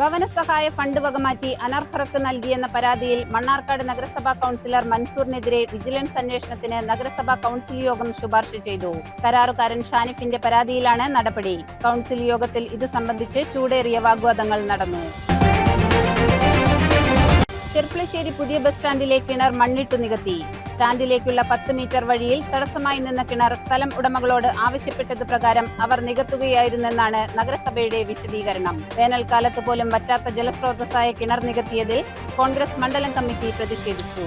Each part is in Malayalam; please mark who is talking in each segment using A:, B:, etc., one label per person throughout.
A: ഭവന സഹായ ഫണ്ട് വകമാറ്റി അനർഹർക്ക് നൽകിയെന്ന പരാതിയിൽ മണ്ണാർക്കാട് നഗരസഭാ കൗൺസിലർ മൻസൂറിനെതിരെ വിജിലൻസ് അന്വേഷണത്തിന് നഗരസഭാ കൗൺസിൽ യോഗം ശുപാർശ ചെയ്തു. കരാറുകാരൻ ഷാനിഫിന്റെ പരാതിയിലാണ് നടപടി. കൗൺസിൽ യോഗത്തിൽ ഇത് സംബന്ധിച്ച് ചൂടേറിയ വാഗ്വാദങ്ങൾ നടന്നു. ചെർപ്പളശ്ശേരി പുതിയ ബസ് സ്റ്റാൻഡിലെ കിണർ മണ്ണിട്ടു നികത്തി. സ്റ്റാൻഡിലേക്കുള്ള പത്ത് മീറ്റർ വഴിയിൽ തടസ്സമായി നിന്ന കിണർ സ്ഥലം ഉടമകളോട് ആവശ്യപ്പെട്ടത് പ്രകാരം അവർ നികത്തുകയായിരുന്നെന്നാണ് നഗരസഭയുടെ വിശദീകരണം. വേനൽക്കാലത്ത് പോലും വറ്റാത്ത ജലസ്രോതസ്സായ കിണർ നികത്തിയതിൽ കോൺഗ്രസ് മണ്ഡലം കമ്മിറ്റി പ്രതിഷേധിച്ചു.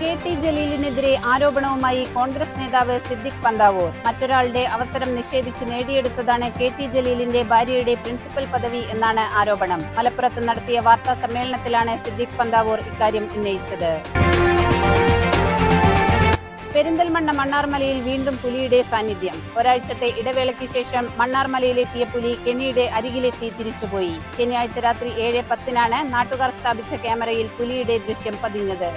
A: കെ ടി ജലീലിനെതിരെ ആരോപണവുമായി കോൺഗ്രസ് നേതാവ് സിദ്ദിഖ് പന്താവൂർ. മറ്റൊരാളുടെ അവസരം നിഷേധിച്ച് നേടിയെടുത്തതാണ് കെ ടി ജലീലിന്റെ ഭാര്യയുടെ പ്രിൻസിപ്പൽ പദവി എന്നാണ് ആരോപണം. മലപ്പുറത്ത് നടത്തിയ വാർത്താ സമ്മേളനത്തിലാണ് സിദ്ദിഖ് പന്താവൂർ ഇക്കാര്യം ഉന്നയിച്ചത്. പെരിന്തൽമണ്ണ മണ്ണാർമലയിൽ വീണ്ടും പുലിയുടെ സാന്നിധ്യം. ഒരാഴ്ചത്തെ ഇടവേളയ്ക്ക് ശേഷം മണ്ണാർമലയിലെത്തിയ പുലി കെനിയുടെ അരികിലെത്തി തിരിച്ചുപോയി. ശനിയാഴ്ച രാത്രി ഏഴ് പത്തിനാണ് നാട്ടുകാർ സ്ഥാപിച്ച ക്യാമറയിൽ പുലിയുടെ ദൃശ്യം പതിഞ്ഞത്.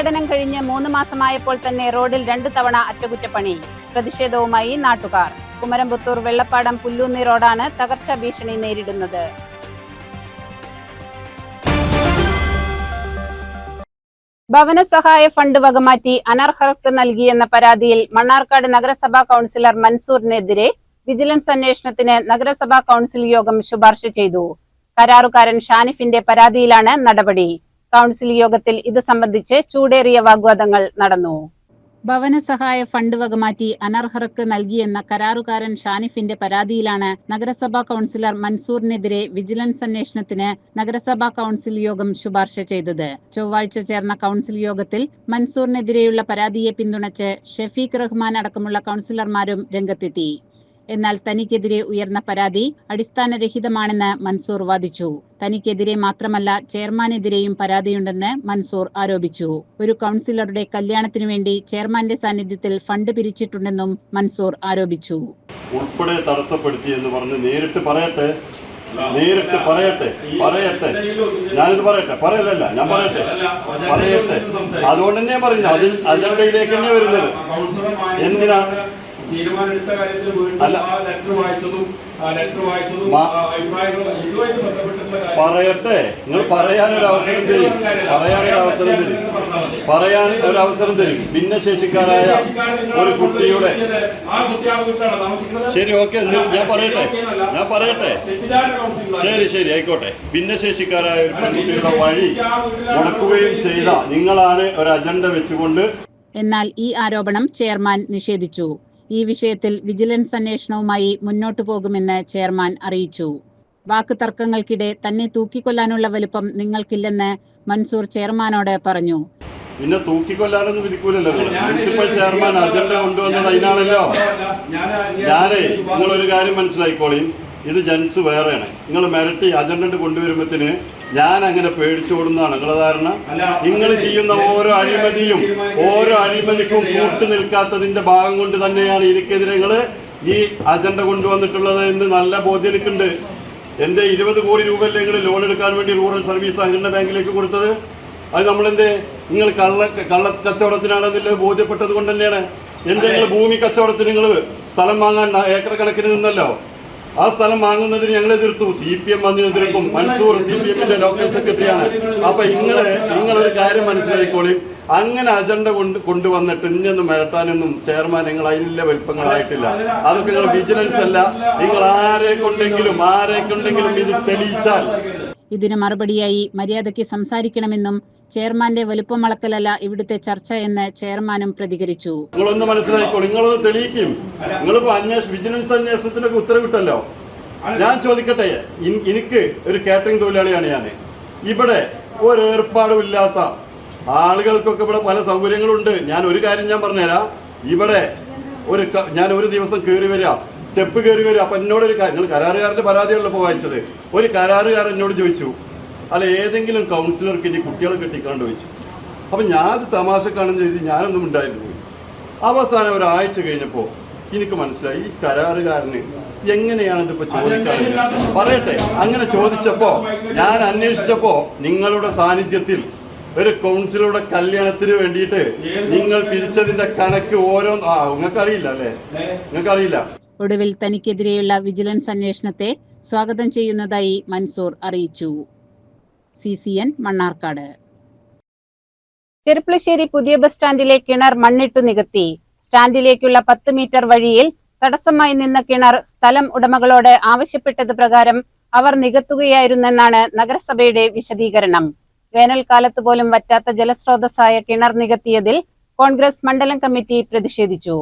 A: ഉദ്ഘാടനം കഴിഞ്ഞ് മൂന്ന് മാസമായപ്പോൾ തന്നെ റോഡിൽ രണ്ടു തവണ അറ്റകുറ്റപ്പണി. പ്രതിഷേധവുമായി നാട്ടുകാർ. കുമരംപുത്തൂർ വെള്ളപ്പാടം പുല്ലൂന്നി റോഡാണ് തകർച്ചാ ഭീഷണി നേരിടുന്നത്. ഭവന സഹായ ഫണ്ട് വകമാറ്റി അനർഹർക്ക് നൽകിയെന്ന പരാതിയിൽ മണ്ണാർക്കാട് നഗരസഭാ കൌൺസിലർ മൻസൂറിനെതിരെ വിജിലൻസ് അന്വേഷണത്തിന് നഗരസഭാ കൌൺസിൽ യോഗം ശുപാർശ ചെയ്തു. കരാറുകാരൻ ഷാനിഫിന്റെ പരാതിയിലാണ് നടപടി. കൗൺസിൽ യോഗത്തിൽ ഇത് സംബന്ധിച്ച് ചൂടേറിയ വാഗ്വാദങ്ങൾ നടന്നു. ഭവന സഹായ ഫണ്ട് വകമാറ്റി അനർഹർക്ക് നൽകിയെന്ന കരാറുകാരൻ ഷാനിഫിന്റെ പരാതിയിലാണ് നഗരസഭാ കൌൺസിലർ മൻസൂറിനെതിരെ വിജിലൻസ് അന്വേഷണത്തിന് നഗരസഭാ കൌൺസിൽ യോഗം ശുപാർശ ചെയ്തത്. ചൊവ്വാഴ്ച ചേർന്ന കൌൺസിൽ യോഗത്തിൽ മൻസൂറിനെതിരെയുള്ള പരാതിയെ പിന്തുണച്ച് ഷെഫീഖ് റഹ്മാൻ അടക്കമുള്ള കൌൺസിലർമാരും രംഗത്തെത്തി. എന്നാൽ തനിക്കെതിരെ ഉയർന്ന പരാതി അടിസ്ഥാനരഹിതമാണെന്ന് മൻസൂർ വാദിച്ചു. തനിക്കെതിരെ മാത്രമല്ല ചെയർമാനെതിരെയും പരാതിയുണ്ടെന്ന് മൻസൂർ ആരോപിച്ചു. ഒരു കൗൺസിലറുടെ കല്യാണത്തിനു വേണ്ടി ചെയർമാന്റെ സാന്നിധ്യത്തിൽ ഫണ്ട് പിരിച്ചിട്ടുണ്ടെന്നും മൻസൂർ ആരോപിച്ചു.
B: ഉൾപ്പെടെ തടസ്സപ്പെടുത്തി എന്ന് പറഞ്ഞ് നേരിട്ട് പറയട്ടെ. നേരിട്ട് പറയട്ടെ. പറയട്ടെ. ഞാനിത് പറയട്ടെ. പറയലല്ല. ഞാൻ പറയട്ടെ. പറയട്ടെ. അതുകൊണ്ട് തന്നെ പറയുന്നത് അത് അതിനിടയിലേക്ക് തന്നെ വരുന്നത്. എന്തിനാണ്
C: തീരുമാനമെടുത്ത കാര്യത്തിൽ വീണ്ടും
B: അല്ല.
C: ആ ലെറ്റർ വായിച്ചതും ലെറ്റർ വായിച്ചതും അഭിപ്രായങ്ങളും ഇതുമായിട്ട് ബന്ധപ്പെട്ടിട്ടുള്ള കാര്യം-
B: പറയട്ടെ. നിങ്ങൾ പറയാൻ ഒരു അവസരം തരും. പറയാൻ ഒരു അവസരം തരും. പറയാൻ ഒരു അവസരം തരും. ഭിന്നശേഷിക്കാരായ ഒരു കുട്ടിയുടെ ശരി ഓക്കെ. ഞാൻ പറയട്ടെ. ഞാൻ പറയട്ടെ. ശരി ശരി. ആയിക്കോട്ടെ. ഭിന്നശേഷിക്കാരായ ഒരു പെൺകുട്ടിയുടെ വഴി മുടക്കുകയും ചെയ്ത നിങ്ങളാണ് ഒരു അജണ്ട വെച്ചുകൊണ്ട്
A: എന്നാൽ ഈ ആരോപണം ചെയർമാൻ നിഷേധിച്ചു. ഈ വിഷയത്തിൽ വിജിലൻസ് അന്വേഷണവുമായി മുന്നോട്ടു പോകുമെന്ന് ചെയർമാൻ അറിയിച്ചു. വാക്ക് തർക്കങ്ങൾക്കിടെ തന്നെ തൂക്കിക്കൊല്ലാനുള്ള വലുപ്പം നിങ്ങൾക്കില്ലെന്ന് മൻസൂർ ചെയർമാനോട് പറഞ്ഞു.
B: പിന്നെ തൂക്കിക്കൊല്ലാനൊന്നും വിധിക്കൂലല്ലോ മുനിസിപ്പൽ ചെയർമാൻ അജണ്ട കൊണ്ടുവന്നത് അതിനാണല്ലോ. ഞാനേ നിങ്ങളൊരു കാര്യം മനസ്സിലായിക്കോളീം ഇത് ജൻസ് വേറെയാണ്. നിങ്ങൾ മിരട്ടി അജണ്ട കൊണ്ടുവരുമ്പത്തിന് ഞാൻ അങ്ങനെ പേടിച്ചോടുന്നതാണ് നിങ്ങളെ ധാരണ? നിങ്ങൾ ചെയ്യുന്ന ഓരോ അഴിമതിയും ഓരോ അഴിമതിക്കും കൂട്ടു നിൽക്കാത്തതിന്റെ ഭാഗം കൊണ്ട് തന്നെയാണ് എനിക്കെതിരെ നിങ്ങൾ ഈ അജണ്ട കൊണ്ടുവന്നിട്ടുള്ളത് എന്ന് നല്ല ബോധ്യം എനിക്കുണ്ട് എന്റെ ഇരുപത് കോടി രൂപയല്ലേ നിങ്ങൾ ലോൺ എടുക്കാൻ വേണ്ടി റൂറൽ സർവീസ് സഹകരണ ബാങ്കിലേക്ക് കൊടുത്തത്? അത് നമ്മളെന്തേ നിങ്ങൾ കള്ള കള്ള കച്ചവടത്തിനാണെന്നില്ല ബോധ്യപ്പെട്ടത് കൊണ്ട് തന്നെയാണ്. എന്തെങ്കിലും ഭൂമി കച്ചവടത്തിന് നിങ്ങൾ സ്ഥലം വാങ്ങാൻ ഏക്കർ കണക്കിന് നിന്നല്ലോ? ആ സ്ഥലം വാങ്ങുന്നതിന് ഞങ്ങൾ എതിർത്തു. സി പി എം വന്ന് എതിർക്കും. മൻസൂർ സി പി എമ്മിന്റെ ലോക്കൽ സെക്രട്ടറിയാണ് അപ്പൊ ഇങ്ങളെ നിങ്ങളൊരു കാര്യം മനസ്സിലാക്കിക്കോളി അങ്ങനെ അജണ്ട കൊണ്ട് കൊണ്ടുവന്നിട്ട് ഇന്നൊന്നും മിരട്ടാനൊന്നും ചെയർമാൻ നിങ്ങൾ അതിനുള്ള വലിപ്പങ്ങളായിട്ടില്ല. അതൊക്കെ നിങ്ങൾ വിജിലൻസ് അല്ല. നിങ്ങൾ ആരെ കൊണ്ടെങ്കിലും ആരെ കൊണ്ടെങ്കിലും ഇത് തെളിയിച്ചാൽ.
A: ഇതിന് മറുപടിയായി മര്യാദയ്ക്ക് സംസാരിക്കണമെന്നും ചെയർമാന്റെ വലുപ്പം അളക്കലല്ല ഇവിടുത്തെ ചർച്ച എന്ന് ചെയർമാനും പ്രതികരിച്ചു.
B: നിങ്ങളൊന്ന് മനസ്സിലാക്കോ നിങ്ങളൊന്ന് തെളിയിക്കും. നിങ്ങളിപ്പോ അന്വേഷണം വിജിലൻസ് അന്വേഷണത്തിനൊക്കെ ഉത്തരവിട്ടല്ലോ. ഞാൻ ചോദിക്കട്ടെ എനിക്ക് ഒരു കാറ്ററിംഗ് തൊഴിലാളിയാണ് ഞാൻ ഇവിടെ ഒരു ഏർപ്പാടും ഇല്ലാത്ത ആളുകൾക്കൊക്കെ ഇവിടെ പല സൗകര്യങ്ങളുണ്ട്. ഞാൻ ഒരു കാര്യം ഞാൻ പറഞ്ഞുതരാം. ഇവിടെ ഒരു ഞാൻ ഒരു ദിവസം കയറി വരിക സ്റ്റെപ്പ് കയറി വരിക ഒരു നിങ്ങൾ കരാറുകാരന്റെ പരാതിയാണല്ലോ ഇപ്പോൾ വായിച്ചത്. ഒരു കരാറുകാരൻ എന്നോട് ചോദിച്ചു അല്ല ഏതെങ്കിലും കൗൺസിലർക്ക് ഇനി കുട്ടികളെ കെട്ടിക്കാണ്ട് വെച്ചു അപ്പം ഞാൻ തമാശക്കാണെന്ന് എഴുതി ഞാനൊന്നും ഉണ്ടായിരുന്നു അവസാനം ഒരാഴ്ച കഴിഞ്ഞപ്പോൾ എനിക്ക് മനസ്സിലായി ഈ കരാറുകാരന് എങ്ങനെയാണ് ഇതിപ്പോൾ ചോദിക്കാറ്? പറയട്ടെ അങ്ങനെ ചോദിച്ചപ്പോൾ ഞാൻ അന്വേഷിച്ചപ്പോൾ നിങ്ങളുടെ സാന്നിധ്യത്തിൽ ഒരു കൗൺസിലറുടെ കല്യാണത്തിന് വേണ്ടിയിട്ട് നിങ്ങൾ പിരിച്ചതിന്റെ കണക്ക് ഓരോ ആ നിങ്ങൾക്കറിയില്ല അല്ലേ? നിങ്ങൾക്കറിയില്ല.
A: ഒടുവിൽ തനിക്കെതിരെയുള്ള വിജിലൻസ് അന്വേഷണത്തെ സ്വാഗതം ചെയ്യുന്നതായി മൻസൂർ അറിയിച്ചു. C C N Mannarkkad. Cherpulassery പുതിയ ബസ് സ്റ്റാൻഡിലെ കിണർ മണ്ണിട്ടു നികത്തി. സ്റ്റാൻഡിലേക്കുള്ള പത്ത് മീറ്റർ വഴിയിൽ തടസ്സമായി നിന്ന കിണർ സ്ഥലം ഉടമകളോട് ആവശ്യപ്പെട്ടത് പ്രകാരം അവർ നികത്തുകയായിരുന്നെന്നാണ് നഗരസഭയുടെ വിശദീകരണം. വേനൽക്കാലത്ത് പോലും വറ്റാത്ത ജലസ്രോതസ്സായ കിണർ നികത്തിയതിൽ കോൺഗ്രസ് മണ്ഡലം കമ്മിറ്റി പ്രതിഷേധിച്ചു.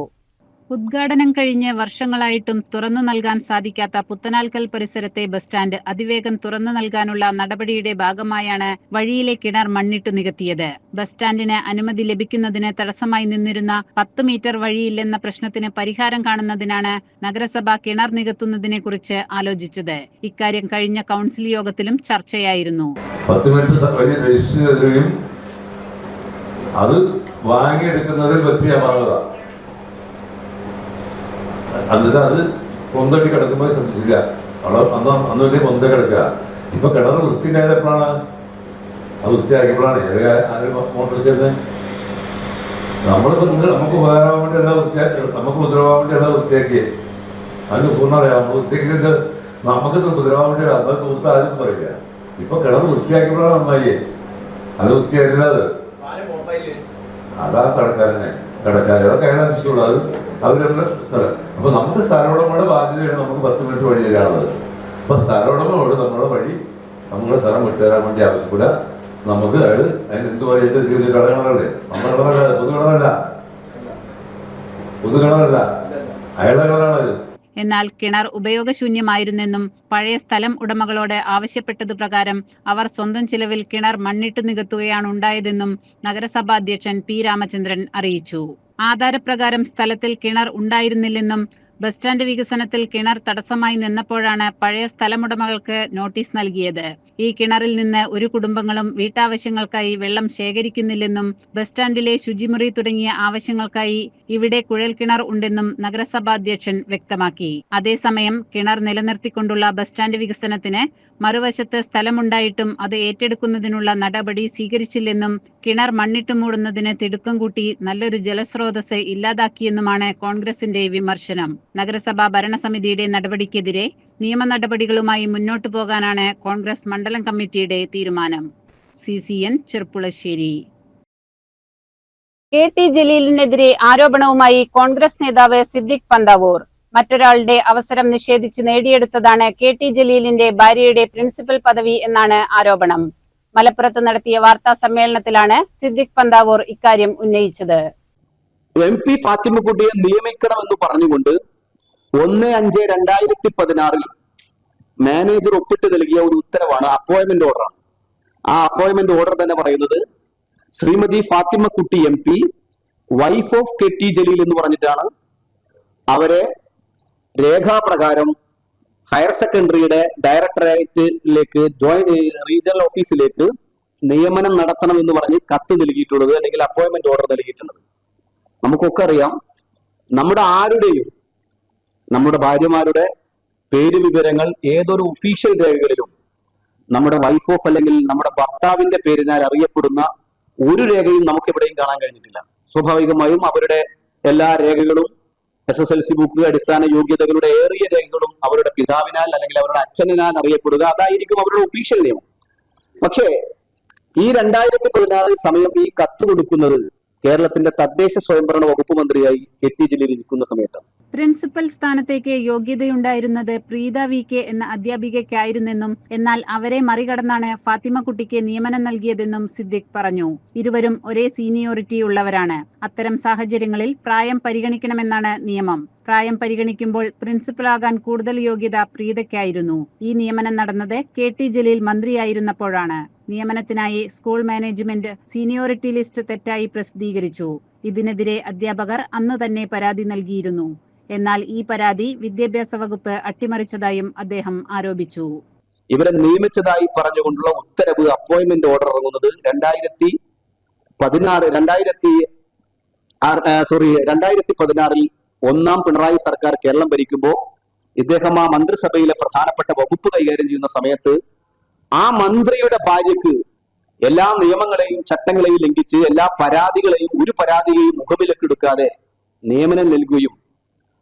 A: ഉദ്ഘാടനം കഴിഞ്ഞ് വർഷങ്ങളായിട്ടും തുറന്നു നൽകാൻ സാധിക്കാത്ത പുത്തനാൽക്കൽ പരിസരത്തെ ബസ് സ്റ്റാൻഡ് അതിവേഗം തുറന്നു നൽകാനുള്ള നടപടിയുടെ ഭാഗമായാണ് വഴിയിലെ കിണർ മണ്ണിട്ടു നികത്തിയത്. ബസ് സ്റ്റാൻഡിന് അനുമതി ലഭിക്കുന്നതിന് തടസ്സമായി നിന്നിരുന്ന പത്ത് മീറ്റർ വഴിയില്ലെന്ന പ്രശ്നത്തിന് പരിഹാരം കാണുന്നതിനാണ് നഗരസഭ കിണർ നികത്തുന്നതിനെ കുറിച്ച് ആലോചിച്ചത്. ഇക്കാര്യം കഴിഞ്ഞ കൗൺസിൽ യോഗത്തിലും ചർച്ചയായിരുന്നു.
D: അത് വാങ്ങിയെടുക്കുന്നതിൽ പറ്റിയ അപാകത എന്നിട്ട് അത് പൊന്തടി കിടക്കുമ്പോൾ ശ്രദ്ധിച്ചില്ല. അവിടെ അന്ന് അന്ന് വലിയ പൊന്ത കിടക്കുക. ഇപ്പൊ കിണർ വൃത്തിയായപ്പോഴാണ് അത് വൃത്തിയാക്കിയപ്പോഴാണ്. ഏത് ആരും മോട്ടോർ ചെയ്തത് നമ്മളിപ്പോ നിങ്ങൾ നമുക്ക് ഉപകാരമാകാൻ വേണ്ടി എല്ലാം വൃത്തിയാക്കി നമുക്ക് ഉപദ്രവമാകാൻ വേണ്ടി എല്ലാം വൃത്തിയാക്കിയേ. അതിന് പൂർണ അറിയാം. നമ്മൾ വൃത്തിയാക്കിയത് നമുക്ക് ഉപദ്രവാൻ വേണ്ടി അത് തൂർത്ത് ആരും പറയില്ല. ഇപ്പൊ കിണർ വൃത്തിയാക്കിയപ്പോഴാണ് നന്നായി അത് വൃത്തിയായിരുന്നത് അത്. അതാ കടക്കാരനെ. കടക്കാരെ. അതൊക്കെ അയാൾ അനുസരിച്ചുള്ളൂ അത് അവരുടെ സ്ഥലം. അപ്പൊ നമുക്ക് സ്ഥലമുടമയുടെ ബാധ്യതയാണ് നമുക്ക് പത്ത് മിനിറ്റ് വഴി തരാനുള്ളത്. അപ്പൊ സ്ഥലമുടമയോട് നമ്മുടെ വഴി നമ്മുടെ സ്ഥലം വിട്ടുതരാൻ വേണ്ടി ആവശ്യപ്പെടുക നമുക്ക് അയാൾ അതിന് എന്ത് പറയുക കടകളല്ലേ നമ്മുടെ കടകളല്ല പൊതു കിണറല്ല അയാളുടെ കടകളാണത്
A: എന്നാൽ കിണർ ഉപയോഗശൂന്യമായിരുന്നെന്നും പഴയ സ്ഥലം ഉടമകളോട് ആവശ്യപ്പെട്ടത് പ്രകാരം അവർ സ്വന്തം ചിലവിൽ കിണർ മണ്ണിട്ട് നികത്തുകയാണ് ഉണ്ടായതെന്നും നഗരസഭാ അധ്യക്ഷൻ പി രാമചന്ദ്രൻ അറിയിച്ചു. ആധാരപ്രകാരം സ്ഥലത്തിൽ കിണർ ഉണ്ടായിരുന്നില്ലെന്നും ബസ് സ്റ്റാൻഡ് വികസനത്തിൽ കിണർ തടസ്സമായി നിന്നപ്പോഴാണ് പഴയ സ്ഥലമുടമകൾക്ക് നോട്ടീസ് നൽകിയത്. ഈ കിണറിൽ നിന്ന് ഒരു കുടുംബങ്ങളും വീട്ടാവശ്യങ്ങൾക്കായി വെള്ളം ശേഖരിക്കുന്നില്ലെന്നും ബസ് സ്റ്റാൻഡിലെ ശുചിമുറി തുടങ്ങിയ ആവശ്യങ്ങൾക്കായി ഇവിടെ കുഴൽ കിണർ ഉണ്ടെന്നും നഗരസഭാ അധ്യക്ഷൻ വ്യക്തമാക്കി. അതേസമയം കിണർ നിലനിർത്തിക്കൊണ്ടുള്ള ബസ് സ്റ്റാൻഡ് വികസനത്തിന് മറുവശത്ത് സ്ഥലമുണ്ടായിട്ടും അത് ഏറ്റെടുക്കുന്നതിനുള്ള നടപടി സ്വീകരിച്ചില്ലെന്നും കിണർ മണ്ണിട്ട് മൂടുന്നതിന് തിടുക്കം കൂട്ടി നല്ലൊരു ജലസ്രോതസ് ഇല്ലാതാക്കിയെന്നുമാണ് കോൺഗ്രസിന്റെ വിമർശനം. നഗരസഭാ ഭരണസമിതിയുടെ നടപടിക്കെതിരെ നിയമ നടപടികളുമായി മുന്നോട്ടു പോകാനാണ് കോൺഗ്രസ് മണ്ഡലം കമ്മിറ്റിയുടെ തീരുമാനം. C C N Cherpulassery. K T ജലീലിനെതിരെ ആരോപണവുമായി കോൺഗ്രസ് നേതാവ് സിദ്ദിഖ് പന്താവൂർ. മറ്റൊരാളുടെ അവസരം നിഷേധിച്ച് നേടിയെടുത്തതാണ് കെ ടി ജലീലിന്റെ ഭാര്യയുടെ പ്രിൻസിപ്പൽ പദവി എന്നാണ് ആരോപണം. മലപ്പുറത്ത് നടത്തിയ വാർത്താ സമ്മേളനത്തിലാണ് സിദ്ദിഖ് പന്താവൂർ ഇക്കാര്യം ഉന്നയിച്ചത്.
E: എം പി ഫാത്തിമക്കുട്ടിയെ നിയമിക്കണമെന്ന് പറഞ്ഞുകൊണ്ട് ഒന്ന് അഞ്ച് രണ്ടായിരത്തി പതിനാറിൽ മാനേജർ ഒപ്പിട്ട് നൽകിയ ഒരു ഉത്തരവാണ് അപ്പോയിന്റ്മെന്റ് ഓർഡറാണ് ആ അപ്പോയിന്റ്മെന്റ് ഓർഡർ തന്നെ പറയുന്നത് Shrimati Fathimakutty M P wife of K T Jaleel എന്ന് പറഞ്ഞിട്ടാണ് അവരെ രേഖാപ്രകാരം ഹയർ സെക്കൻഡറിയുടെ ഡയറക്ടറേറ്റിലേക്ക് ജോയിന്റ് റീജിയണൽ ഓഫീസിലേക്ക് നിയമനം നടത്തണം എന്ന് പറഞ്ഞ് കത്ത് നൽകിയിട്ടുള്ളത് അല്ലെങ്കിൽ അപ്പോയിന്റ്മെന്റ് ഓർഡർ നൽകിയിട്ടുള്ളത്. നമുക്കൊക്കെ അറിയാം നമ്മുടെ ആരുടെയും നമ്മുടെ ഭാര്യമാരുടെ പേര് വിവരങ്ങൾ ഏതൊരു ഒഫീഷ്യൽ രേഖകളിലും നമ്മുടെ വൈഫ് ഓഫ് അല്ലെങ്കിൽ നമ്മുടെ ഭർത്താവിന്റെ പേരിനാൽ അറിയപ്പെടുന്ന ഒരു രേഖയും നമുക്ക് എവിടെയും കാണാൻ കഴിഞ്ഞിട്ടില്ല. സ്വാഭാവികമായും അവരുടെ എല്ലാ രേഖകളും S S L C book അടിസ്ഥാന യോഗ്യതകളുടെ ഏറിയ രേഖകളും അവരുടെ പിതാവിനാൽ അല്ലെങ്കിൽ അവരുടെ അച്ഛനാൽ അറിയപ്പെടുക. അതായിരിക്കും അവരുടെ ഒഫീഷ്യൽ നിയമം. പക്ഷേ ഈ രണ്ടായിരത്തി പതിനാറിൽ സമയം ഈ കത്ത് കൊടുക്കുന്നത് കേരളത്തിന്റെ തദ്ദേശ സ്വയംഭരണ വകുപ്പ് മന്ത്രിയായി കെ ടി ജലീൽ ഇരിക്കുന്ന സമയത്താണ്
A: പ്രിൻസിപ്പൽ സ്ഥാനത്തേക്ക് യോഗ്യതയുണ്ടായിരുന്നത് പ്രീത വി കെ എന്ന അധ്യാപികയ്ക്കായിരുന്നെന്നും എന്നാൽ അവരെ മറികടന്നാണ് ഫാത്തിമക്കുട്ടിക്ക് നിയമനം നൽകിയതെന്നും സിദ്ദിഖ് പറഞ്ഞു. ഇരുവരും ഒരേ സീനിയോറിറ്റി ഉള്ളവരാണ് അത്തരം സാഹചര്യങ്ങളിൽ പ്രായം പരിഗണിക്കണമെന്നാണ് നിയമം. പ്രായം പരിഗണിക്കുമ്പോൾ പ്രിൻസിപ്പലാകാൻ കൂടുതൽ യോഗ്യത പ്രീതയ്ക്കായിരുന്നു. ഈ നിയമനം നടന്നത് കെ ടി ജലീൽ മന്ത്രിയായിരുന്നപ്പോഴാണ്. നിയമനത്തിനായി സ്കൂൾ മാനേജ്മെന്റ് സീനിയോറിറ്റി ലിസ്റ്റ് തെറ്റായി പ്രസിദ്ധീകരിച്ചു. ഇതിനെതിരെ അധ്യാപകർ അന്ന് തന്നെ പരാതി നൽകിയിരുന്നു. എന്നാൽ ഈ പരാതി വിദ്യാഭ്യാസ വകുപ്പ് അട്ടിമറിച്ചതായും അദ്ദേഹം ആരോപിച്ചു.
E: ഇവരെ നിയമിച്ചതായി പറഞ്ഞുകൊണ്ടുള്ള ഉത്തരവ് അപ്പോയിന്റ്മെന്റ് ഓർഡർ ഇറങ്ങുന്നത് രണ്ടായിരത്തി പതിനാറ് രണ്ടായിരത്തി സോറി രണ്ടായിരത്തി പതിനാറിൽ ഒന്നാം പിണറായി സർക്കാർ കേരളം ഭരിക്കുമ്പോൾ ഇദ്ദേഹം ആ മന്ത്രിസഭയിലെ പ്രധാനപ്പെട്ട വകുപ്പ് കൈകാര്യം ചെയ്യുന്ന സമയത്ത് ആ മന്ത്രിയുടെ ഭാര്യക്ക് എല്ലാ നിയമങ്ങളെയും ചട്ടങ്ങളെയും ലംഘിച്ച് എല്ലാ പരാതികളെയും ഒരു പരാതിയെയും മുഖവിലക്കെടുക്കാതെ നിയമനം നൽകുകയും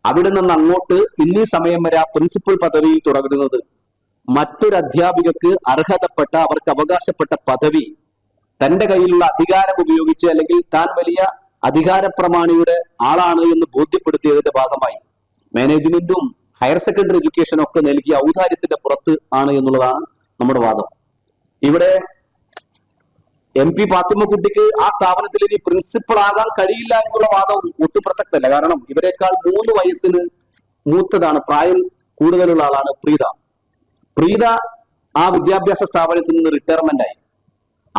E: അവിടെ നിന്ന് അങ്ങോട്ട് ഇന്നീ സമയം വരെ ആ പ്രിൻസിപ്പൽ പദവി തുടരുന്നത് മറ്റൊരു അധ്യാപികക്ക് അർഹതപ്പെട്ട അവർക്ക് അവകാശപ്പെട്ട പദവി തന്റെ കയ്യിലുള്ള അധികാരം ഉപയോഗിച്ച് അല്ലെങ്കിൽ താൻ വലിയ അധികാരപ്രമാണിയുടെ ആളാണ് എന്ന് ബോധ്യപ്പെടുത്തിയതിന്റെ ഭാഗമായി മാനേജ്മെന്റും ഹയർ സെക്കൻഡറി എഡ്യൂക്കേഷനും ഒക്കെ നൽകിയ ഔദാര്യത്തിന്റെ പുറത്ത് ആണ് എന്നുള്ളതാണ് നമ്മുടെ വാദം. ഇവിടെ എം പി ഫാത്തിമക്കുട്ടിക്ക് ആ സ്ഥാപനത്തിൽ ഇനി പ്രിൻസിപ്പൾ ആകാൻ കഴിയില്ല എന്നുള്ള വാദം ഒട്ടും പ്രസക്തല്ല കാരണം ഇവരെക്കാൾ മൂന്ന് വയസ്സിന് മൂത്തതാണ്. പ്രായം കൂടുതലുള്ള ആളാണ് പ്രീത. പ്രീത ആ വിദ്യാഭ്യാസ സ്ഥാപനത്തിൽ നിന്ന് റിട്ടയർമെന്റ് ആയി.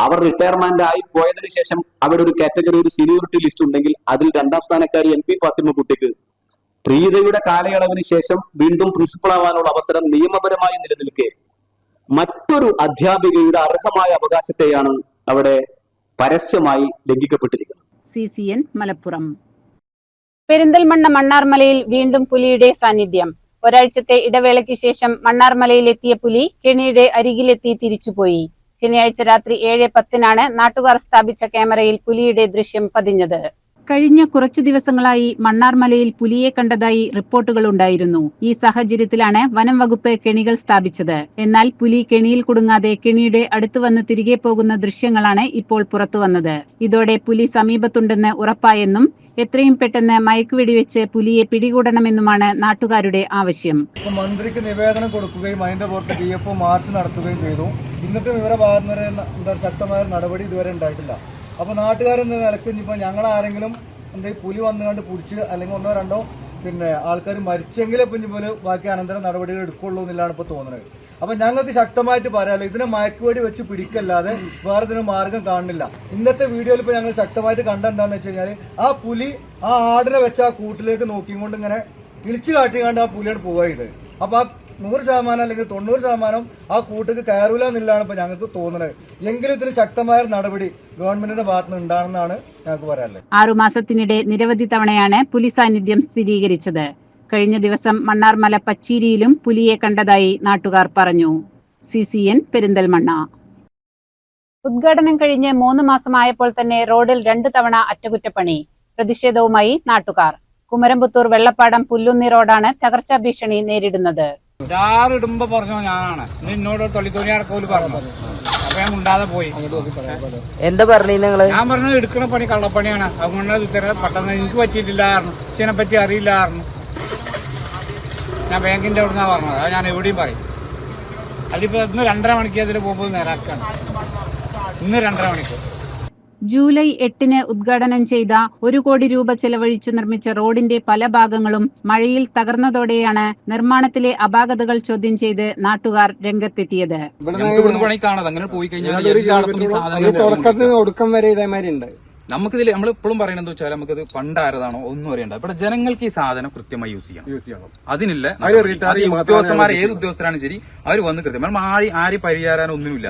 E: അവർ റിട്ടയർമെന്റ് ആയി പോയതിനു ശേഷം അവിടെ ഒരു കാറ്റഗറി ഒരു സീനിയോറിറ്റി ലിസ്റ്റ് ഉണ്ടെങ്കിൽ അതിൽ രണ്ടാം സ്ഥാനക്കാരി എം പി ഫാത്തിമക്കുട്ടിക്ക് പ്രീതയുടെ കാലയളവിന് ശേഷം വീണ്ടും പ്രിൻസിപ്പൾ ആവാനുള്ള അവസരം നിയമപരമായി നിലനിൽക്കെ. മറ്റൊരു അധ്യാപികയുടെ അർഹമായ അവകാശത്തെയാണ് അവിടെ പരസ്യമായി ലംഘിക്കപ്പെട്ടിരിക്കുന്നത്.
A: C C N Malappuram. Perinthalmanna മണ്ണാർമലയിൽ വീണ്ടും പുലിയുടെ സാന്നിധ്യം. ഒരാഴ്ചത്തെ ഇടവേളയ്ക്ക് ശേഷം മണ്ണാർമലയിലെത്തിയ പുലി കെണിയുടെ അരികിലെത്തി തിരിച്ചുപോയി. ശനിയാഴ്ച രാത്രി ഏഴ് പത്തിനാണ് നാട്ടുകാർ സ്ഥാപിച്ച ക്യാമറയിൽ പുലിയുടെ ദൃശ്യം പതിഞ്ഞത്. കഴിഞ്ഞ കുറച്ചു ദിവസങ്ങളായി മണ്ണാർമലയിൽ പുലിയെ കണ്ടതായി റിപ്പോർട്ടുകൾ ഉണ്ടായിരുന്നു. ഈ സാഹചര്യത്തിലാണ് വനം വകുപ്പ് കെണികൾ സ്ഥാപിച്ചത്. എന്നാൽ പുലി കെണിയിൽ കുടുങ്ങാതെ കെണിയുടെ അടുത്തു വന്ന് തിരികെ പോകുന്ന ദൃശ്യങ്ങളാണ് ഇപ്പോൾ പുറത്തുവന്നത് ഇതോടെ പുലി സമീപത്തുണ്ടെന്ന് ഉറപ്പായെന്നും എത്രയും പെട്ടെന്ന് മയക്കുവെടിവെച്ച് പുലിയെ പിടികൂടണമെന്നുമാണ് നാട്ടുകാരുടെ ആവശ്യം.
F: മന്ത്രിക്ക് നിവേദനം കൊടുക്കുകയും അതിന്റെ പുറത്ത് ഡി എഫ് മാർച്ച് നടത്തുകയും ചെയ്തു. എന്നിട്ടും ഇവരെ ഭാഗത്ത് നിന്ന് എന്താ ശക്തമായ നടപടി ഇതുവരെ ഉണ്ടായിട്ടില്ല. അപ്പോൾ നാട്ടുകാരെന്ന നിലയ്ക്ക് ഇനിയിപ്പോൾ ഞങ്ങൾ ആരെങ്കിലും എന്താ ഈ പുലി വന്നുകൊണ്ട് പിടിച്ച് അല്ലെങ്കിൽ ഒന്നോ രണ്ടോ പിന്നെ ആൾക്കാർ മരിച്ചെങ്കിലേ പിന്നെ പോലെ ബാക്കി അനന്തര നടപടികൾ എടുക്കുള്ളൂ എന്നില്ലാണ് ഇപ്പോൾ തോന്നുന്നത് അപ്പൊ ഞങ്ങൾക്ക് ശക്തമായിട്ട് പറയാമല്ലോ ഇതിനെ മയക്കുവേടി വെച്ച് പിടിക്കല്ലാതെ വേറെ ഇതിന് മാർഗം കാണുന്നില്ല. ഇന്നത്തെ വീഡിയോയിൽ ഇപ്പൊ ഞങ്ങൾ ശക്തമായിട്ട് കണ്ടെന്താന്ന് വെച്ച് കഴിഞ്ഞാൽ ആ പുലി ആ ആടിനെ വെച്ച് ആ കൂട്ടിലേക്ക് നോക്കിക്കൊണ്ട് ഇങ്ങനെ ഇളിച്ചു കാട്ടിക്കാണ്ട് ആ പുലിയാണ് പോവുക ഇത് ആ നൂറ് ശതമാനം അല്ലെങ്കിൽ തൊണ്ണൂറ് ശതമാനം ആ കൂട്ടിക്ക് കയറൂല എന്നുള്ളതാണ് ഇപ്പൊ ഞങ്ങൾക്ക് തോന്നുന്നത് എങ്കിലും ഇതിന് ശക്തമായ നടപടി ഗവൺമെന്റിന്റെ ഭാഗത്ത് നിന്ന് ഉണ്ടാണെന്നാണ് ഞങ്ങൾക്ക് പറയാനുള്ളത്.
A: ആറുമാസത്തിനിടെ നിരവധി തവണയാണ് പുലി സാന്നിധ്യം സ്ഥിരീകരിച്ചത്. കഴിഞ്ഞ ദിവസം മണ്ണാർമല പച്ചീരിയിലും പുലിയെ കണ്ടതായി നാട്ടുകാർ പറഞ്ഞു. C C N Perinthalmanna. ഉദ്ഘാടനം കഴിഞ്ഞ് മൂന്ന് മാസമായപ്പോൾ തന്നെ റോഡിൽ രണ്ടു തവണ അറ്റകുറ്റപ്പണി. പ്രതിഷേധവുമായി നാട്ടുകാർ. കുമരംപുത്തൂർ വെള്ളപ്പാടം പുല്ലുന്നി റോഡാണ് തകർച്ചാ ഭീഷണി നേരിടുന്നത്.
G: ഇടുമ്പോ പറഞ്ഞോ ഞാനാണ്. നിന്നോട് തൊള്ളിത്തോണി അടക്കോൽ പറഞ്ഞു. അപ്പൊ ഞാൻ മുണ്ടാതെ പോയി.
H: എന്താ പറഞ്ഞു നിങ്ങൾ?
G: ഞാൻ പറഞ്ഞത് എടുക്കുന്ന പണി കള്ളപ്പണിയാണ്. അതുകൊണ്ട് ഇത്ര പെട്ടെന്ന് എനിക്ക് പറ്റിയിട്ടില്ലായിരുന്നു. ഇതിനെ പറ്റി അറിയില്ലായിരുന്നു. ഞാൻ ബാങ്കിന്റെ അവിടെ നിന്നാണ് പറഞ്ഞത്. അത് ഞാൻ എവിടെയും പറയും. അതിപ്പോ ഇന്ന് രണ്ടര മണിക്ക് അതിൽ പോകുമ്പോൾ നേരാക്കാണ്. ഇന്ന് രണ്ടര മണിക്ക്.
A: ജൂലൈ എട്ടിന് ഉദ്ഘാടനം ചെയ്ത ഒരു കോടി രൂപ ചെലവഴിച്ചു നിർമ്മിച്ച റോഡിന്റെ പല ഭാഗങ്ങളും മഴയിൽ തകർന്നതോടെയാണ് നിർമ്മാണത്തിലെ അപാകതകൾ ചോദ്യം ചെയ്ത് നാട്ടുകാർ രംഗത്തെത്തിയത്.
G: പണി കാണാതെ അങ്ങനെ പോയി കഴിഞ്ഞാൽ
H: തുടക്കത്തിൽ ഒടുക്കം വരെ ഇതേമാതിരി ഉണ്ട്.
G: നമുക്കിതിൽ നമ്മൾ ഇപ്പോഴും പറയുന്നത് എന്താ വെച്ചാൽ നമുക്കത് പണ്ടാരതാണോ ഒന്നും അറിയണ്ട. ഇവിടെ ജനങ്ങൾക്ക് ഈ സാധനം കൃത്യമായി യൂസ് ചെയ്യണം. യൂസ് ചെയ്യണം. അതിനില്ല. ഉദ്യോഗസ്ഥന്മാർ ഏത് ഉദ്യോഗസ്ഥരാണ് ശരി അവർ വന്ന് കൃത്യം. നമ്മൾ ആര് ആര് പരിഹാരം ഒന്നുമില്ല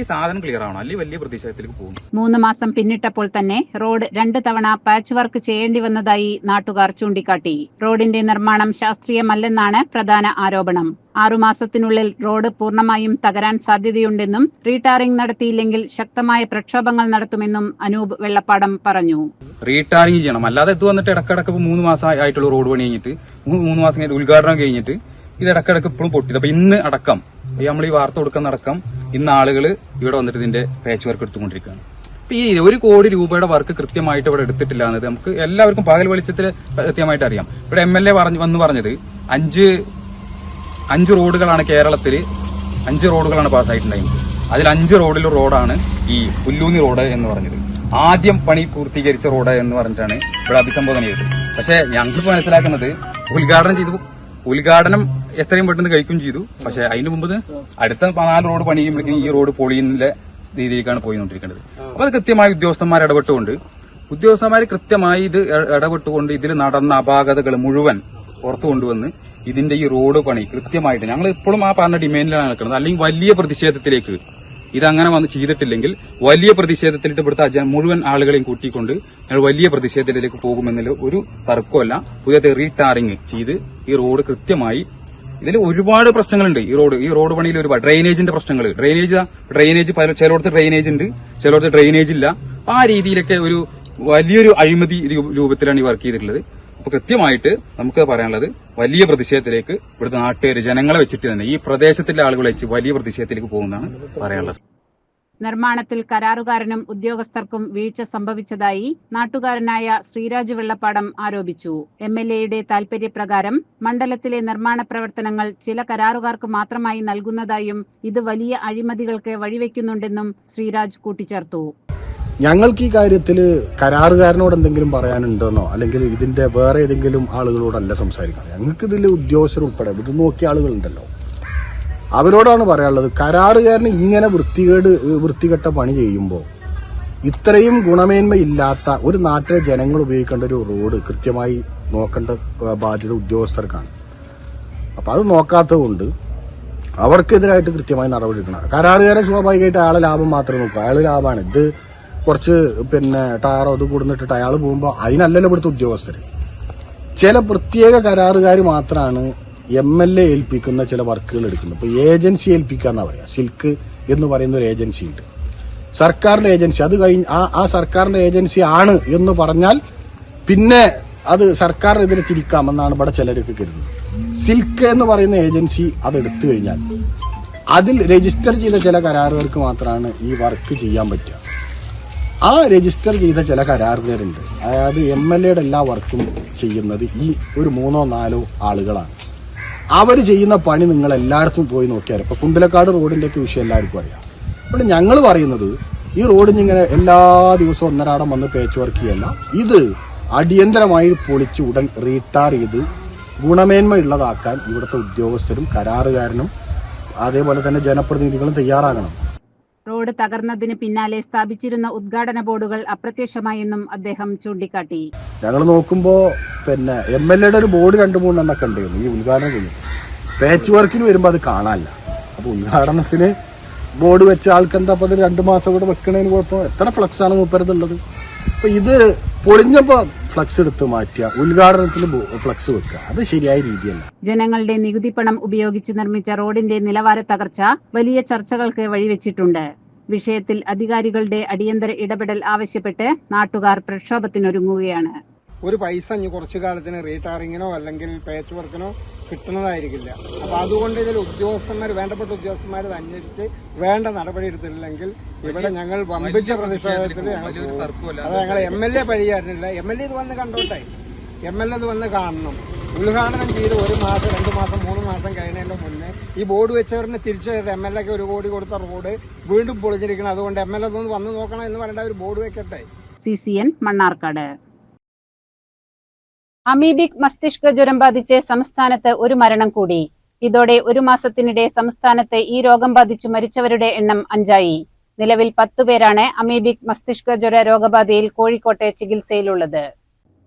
G: ഈ സാധനം ക്ലിയർ ആവണം. അല്ലെങ്കിൽ വലിയ പ്രതിഷേധത്തിലേക്ക് പോകും
A: മൂന്ന് മാസം പിന്നിട്ടപ്പോൾ തന്നെ റോഡ് രണ്ട് തവണ പാച്ച് വർക്ക് ചെയ്യേണ്ടി വന്നതായി നാട്ടുകാർ ചൂണ്ടിക്കാട്ടി. റോഡിന്റെ നിർമ്മാണം ശാസ്ത്രീയമല്ലെന്നാണ് പ്രധാന ആരോപണം. ആറുമാസത്തിനുള്ളിൽ റോഡ് പൂർണമായും തകരാൻ സാധ്യതയുണ്ടെന്നും റീടാറിംഗ് നടത്തിയില്ലെങ്കിൽ ശക്തമായ പ്രക്ഷോഭങ്ങൾ നടത്തുമെന്നും അനൂപ് വെള്ളപ്പാടം പറഞ്ഞു.
G: റീടാറിംഗ് ചെയ്യണം. അല്ലാതെ ഇത് വന്നിട്ട് ഇടക്കിടക്ക് മൂന്ന് മാസം ആയിട്ടുള്ള റോഡ് പണി കഴിഞ്ഞിട്ട് മൂന്ന് മാസം കഴിഞ്ഞിട്ട് ഉദ്ഘാടനം കഴിഞ്ഞിട്ട് ഇത് ഇടക്കിടക്ക് ഇപ്പോഴും പൊട്ടിയത് അപ്പൊ ഇന്ന് അടക്കം നമ്മൾ ഈ വാർത്ത കൊടുക്കാൻ അടക്കം ഇന്ന് ആളുകൾ ഇവിടെ വന്നിട്ട് ഇതിന്റെ പാച്ച് വർക്ക് എടുത്തുകൊണ്ടിരിക്കുകയാണ്. ഈ ഒരു കോടി രൂപയുടെ വർക്ക് കൃത്യമായിട്ട് ഇവിടെ എടുത്തിട്ടില്ല എന്നത് നമുക്ക് എല്ലാവർക്കും പകൽ വെളിച്ചത്തിൽ കൃത്യമായിട്ട് അറിയാം. ഇവിടെ എം എൽ എ പറഞ്ഞു വന്ന് പറഞ്ഞത് അഞ്ച് അഞ്ച് റോഡുകളാണ് കേരളത്തിൽ അഞ്ച് റോഡുകളാണ് പാസ്സായിട്ടുണ്ടായിരുന്നത് അതിൽ അഞ്ച് റോഡിൽ റോഡാണ് ഈ പുല്ലൂന്നി റോഡ് എന്ന് പറഞ്ഞത്. ആദ്യം പണി പൂർത്തീകരിച്ച റോഡ് എന്ന് പറഞ്ഞിട്ടാണ് ഇവിടെ അഭിസംബോധന ചെയ്തത്. പക്ഷെ ഞങ്ങൾക്ക് മനസ്സിലാക്കുന്നത് ഉദ്ഘാടനം ചെയ്തു. ഉദ്ഘാടനം എത്രയും പെട്ടെന്ന് കഴിക്കുകയും ചെയ്തു. പക്ഷെ അതിന് മുമ്പ് അടുത്ത നാല് റോഡ് പണി ചെയ്യുമ്പോഴേക്കും ഈ റോഡ് പൊളിയുന്നില്ല സ്ഥിതിയിലേക്കാണ് പോയിക്കൊണ്ടിരിക്കുന്നത് അപ്പൊ അത് കൃത്യമായി ഉദ്യോഗസ്ഥന്മാർ ഇടപെട്ടുകൊണ്ട് ഉദ്യോഗസ്ഥന്മാർ കൃത്യമായി ഇത് ഇടപെട്ടുകൊണ്ട് ഇതിൽ നടന്ന അപാകതകൾ മുഴുവൻ പുറത്തു കൊണ്ടുവന്ന് ഇതിന്റെ ഈ റോഡ് പണി കൃത്യമായിട്ട് ഞങ്ങൾ ഇപ്പോഴും ആ പറഞ്ഞ ഡിമാൻഡിലാണ് നിൽക്കുന്നത് അല്ലെങ്കിൽ വലിയ പ്രതിഷേധത്തിലേക്ക്. ഇതങ്ങനെ വന്ന് ചെയ്തിട്ടില്ലെങ്കിൽ വലിയ പ്രതിഷേധത്തിലിട്ട് ഇവിടുത്തെ അജ മുഴുവൻ ആളുകളെയും കൂട്ടിക്കൊണ്ട് ഞങ്ങൾ വലിയ പ്രതിഷേധത്തിലേക്ക് പോകുമെന്നുള്ള ഒരു തർക്കമല്ല. പുതിയ റീടാറിങ് ചെയ്ത് ഈ റോഡ് കൃത്യമായി ഇതിൽ ഒരുപാട് പ്രശ്നങ്ങളുണ്ട്. ഈ റോഡ് ഈ റോഡ് പണിയിൽ ഒരുപാട് ഡ്രെയിനേജിന്റെ പ്രശ്നങ്ങൾ. ഡ്രെയിനേജ് ഡ്രെയിനേജ് ചിലയിടത്ത് ഡ്രെയിനേജ് ഉണ്ട് ചിലയിടത്ത് ഡ്രെയിനേജ് ഇല്ല. ആ രീതിയിലൊക്കെ ഒരു വലിയൊരു അഴിമതി രൂപത്തിലാണ് ഈ വർക്ക് ചെയ്തിട്ടുള്ളത്. അപ്പൊ കൃത്യമായിട്ട് നമുക്ക് പറയാനുള്ളത് വലിയ പ്രതിഷേധത്തിലേക്ക് ഇവിടുത്തെ നാട്ടുകാർ ജനങ്ങളെ വെച്ചിട്ട് തന്നെ ഈ പ്രദേശത്തിലെ ആളുകളെ വെച്ച് വലിയ പ്രതിഷേധത്തിലേക്ക് പോകുന്നതാണ് പറയാനുള്ളത്.
A: നിർമ്മാണത്തിൽ കരാറുകാരനും ഉദ്യോഗസ്ഥർക്കും വീഴ്ച സംഭവിച്ചതായി നാട്ടുകാരനായ ശ്രീരാജ് വെള്ളപ്പാടം ആരോപിച്ചു. എം എൽ എയുടെ താൽപര്യപ്രകാരം മണ്ഡലത്തിലെ നിർമ്മാണ പ്രവർത്തനങ്ങൾ ചില കരാറുകാർക്ക് മാത്രമായി നൽകുന്നതായും ഇത് വലിയ അഴിമതികൾക്ക് വഴിവെക്കുന്നുണ്ടെന്നും ശ്രീരാജ് കൂട്ടിച്ചേർത്തു.
F: ഞങ്ങൾക്ക് ഈ കാര്യത്തിൽ കരാറുകാരനോട് എന്തെങ്കിലും പറയാനുണ്ടെന്നോ അല്ലെങ്കിൽ ഇതിന്റെ വേറെ ഏതെങ്കിലും ആളുകളോടല്ല സംസാരിക്കണം ഞങ്ങൾക്ക് ഇതിൽ ഉദ്യോഗസ്ഥർ ഉൾപ്പെടെ ഇത് നോക്കിയ ആളുകളുണ്ടല്ലോ. അവരോടാണ് പറയാനുള്ളത് കരാറുകാരന് ഇങ്ങനെ വൃത്തികേട് വൃത്തികെട്ട പണി ചെയ്യുമ്പോൾ ഇത്രയും ഗുണമേന്മയില്ലാത്ത ഒരു നാട്ടിലെ ജനങ്ങൾ ഉപയോഗിക്കേണ്ട ഒരു റോഡ് കൃത്യമായി നോക്കേണ്ട ബാധ്യത ഉദ്യോഗസ്ഥർക്കാണ്. അപ്പം അത് നോക്കാത്തത് കൊണ്ട് അവർക്കെതിരായിട്ട് കൃത്യമായി നടപടി എടുക്കണം. കരാറുകാരൻ സ്വാഭാവികമായിട്ട് അയാളെ ലാഭം മാത്രമേ നോക്കൂ. അയാൾ ലാഭമാണ്. ഇത് കുറച്ച് പിന്നെ ടയറോ അത് കൊടുന്നിട്ടിട്ട് അയാൾ പോകുമ്പോൾ അതിനല്ലല്ലോ ഇവിടുത്തെ ഉദ്യോഗസ്ഥർ ചില പ്രത്യേക കരാറുകാർ മാത്രമാണ് എം എൽ എ ഏൽപ്പിക്കുന്ന ചില വർക്കുകൾ എടുക്കുന്നത്. ഇപ്പോൾ ഏജൻസി ഏൽപ്പിക്കുക എന്നാ പറയുക സിൽക്ക് എന്ന് പറയുന്ന ഒരു ഏജൻസി ഉണ്ട്. സർക്കാരിന്റെ ഏജൻസി. അത് കഴിഞ്ഞ് ആ ആ സർക്കാരിന്റെ ഏജൻസി ആണ് എന്ന് പറഞ്ഞാൽ പിന്നെ അത് സർക്കാരിനെതിരെ തിരിക്കാമെന്നാണ് ഇവിടെ ചിലരൊക്കെ കരുതുന്നത്. സിൽക്ക് എന്ന് പറയുന്ന ഏജൻസി അത് എടുത്തു കഴിഞ്ഞാൽ അതിൽ രജിസ്റ്റർ ചെയ്ത ചില കരാറുകാർക്ക് മാത്രമാണ് ഈ വർക്ക് ചെയ്യാൻ പറ്റുക. ആ രജിസ്റ്റർ ചെയ്ത ചില കരാറുകാരുണ്ട് അതായത് എം എൽ എയുടെ എല്ലാ വർക്കും ചെയ്യുന്നത് ഈ ഒരു മൂന്നോ നാലോ ആളുകളാണ്. അവർ ചെയ്യുന്ന പണി നിങ്ങൾ എല്ലായിടത്തും പോയി നോക്കിയാൽ ഇപ്പൊ കുണ്ടലക്കാട് റോഡിന്റെ ഒക്കെ വിഷയം എല്ലാവർക്കും അറിയാം. അപ്പോൾ ഞങ്ങൾ പറയുന്നത് ഈ റോഡിന് ഇങ്ങനെ എല്ലാ ദിവസവും ഒന്നരാടം വന്ന് പേച്ച് വർക്ക് ചെയ്യല്ല ഇത് അടിയന്തരമായി പൊളിച്ച് ഉടൻ റീട്ടയർ ചെയ്ത് ഗുണമേന്മയുള്ളതാക്കാൻ ഇവിടുത്തെ ഉദ്യോഗസ്ഥരും കരാറുകാരനും അതേപോലെ തന്നെ ജനപ്രതിനിധികളും തയ്യാറാകണം.
A: റോഡ് തകർന്നതിന് പിന്നാലെ സ്ഥാപിച്ചിരുന്ന ഉദ്ഘാടന ബോർഡുകൾ അപ്രത്യക്ഷമായെന്നും അദ്ദേഹം ചൂണ്ടിക്കാട്ടി.
F: ഞങ്ങൾ നോക്കുമ്പോൾ പിന്നെ എം എൽ എയുടെ ഒരു ബോർഡ് രണ്ട് മൂന്നെണ്ണൊക്കെ ഉണ്ടായിരുന്നു. ഈ ഉദ്ഘാടനം കഴിഞ്ഞു. പാച്ച് വർക്കിന് വരുമ്പോൾ അത് കാണാനില്ല. അപ്പോൾ ഉദ്ഘാടനത്തിന് ബോർഡ് വെച്ച ആൾക്കെന്താ അപ്പോൾ അത് രണ്ട് മാസം കൂടെ വെക്കണതിന് കുഴപ്പം? എത്ര ഫ്ലക്സ് ആണ് മൂപ്പരതുള്ളത്? അപ്പോൾ ഇത് പൊളിഞ്ഞപ്പോൾ ഫ്ലക്സ് എടുത്ത് മാറ്റുക ഉദ്ഘാടനത്തിന് ഫ്ലക്സ് വെക്കുക അത് ശരിയായ രീതിയല്ല.
A: ജനങ്ങളുടെ നികുതി പണം ഉപയോഗിച്ച് നിർമ്മിച്ച റോഡിന്റെ നിലവാര തകർച്ച വലിയ ചർച്ചകൾക്ക് വഴിവെച്ചിട്ടുണ്ട്. വിഷയത്തിൽ അധികാരികളുടെ അടിയന്തര ഇടപെടൽ ആവശ്യപ്പെട്ട് നാട്ടുകാർ പ്രക്ഷോഭത്തിനൊരുങ്ങുകയാണ്.
H: ഒരു പൈസ ഇനി കുറച്ചു കാലത്തിന് റീടാറിങ്ങിനോ അല്ലെങ്കിൽ പേച്ച് വർക്കിനോ കിട്ടുന്നതായിരിക്കില്ല. അപ്പൊ അതുകൊണ്ട് ഇതിൽ ഉദ്യോഗസ്ഥന്മാർ വേണ്ടപ്പെട്ട ഉദ്യോഗസ്ഥന്മാർ ഇത് അന്വേഷിച്ച് വേണ്ട നടപടി എടുത്തില്ലെങ്കിൽ ഇവിടെ ഞങ്ങൾ വമ്പിച്ച പ്രതിഷേധത്തിൽ. അത് ഞങ്ങൾ എം എൽ എ പഴിയായിരുന്നില്ല എം എൽ എ ഇത് വന്ന് കണ്ടോട്ടെ? എം എൽ എ ഇത് വന്ന് കാണണം. ഉദ്ഘാടനം ചെയ്ത് ഒരു മാസം രണ്ട് മാസം മൂന്ന് മാസം കഴിഞ്ഞതിന് മുന്നേ ഈ ബോർഡ് വെച്ചവരിന് തിരിച്ചു എം എൽ എക്ക് ഒരു കോടി കൊടുത്ത റോഡ് വീണ്ടും പൊളിച്ചിരിക്കണം അതുകൊണ്ട് എം എൽ എ ഒന്ന് വന്ന് നോക്കണം എന്ന് പറയേണ്ട ഒരു ബോർഡ് വെക്കട്ടെ.
A: C C N Mannarkkad. Amoebic മസ്തിഷ്ക ജ്വരം ബാധിച്ച് സംസ്ഥാനത്ത് ഒരു മരണം കൂടി. ഇതോടെ ഒരു മാസത്തിനിടെ സംസ്ഥാനത്ത് ഈ രോഗം ബാധിച്ചു മരിച്ചവരുടെ എണ്ണം അഞ്ചായി. നിലവിൽ പത്തുപേരാണ് അമീബിക് മസ്തിഷ്ക ജ്വര രോഗബാധയിൽ കോഴിക്കോട്ടെ ചികിത്സയിലുള്ളത്.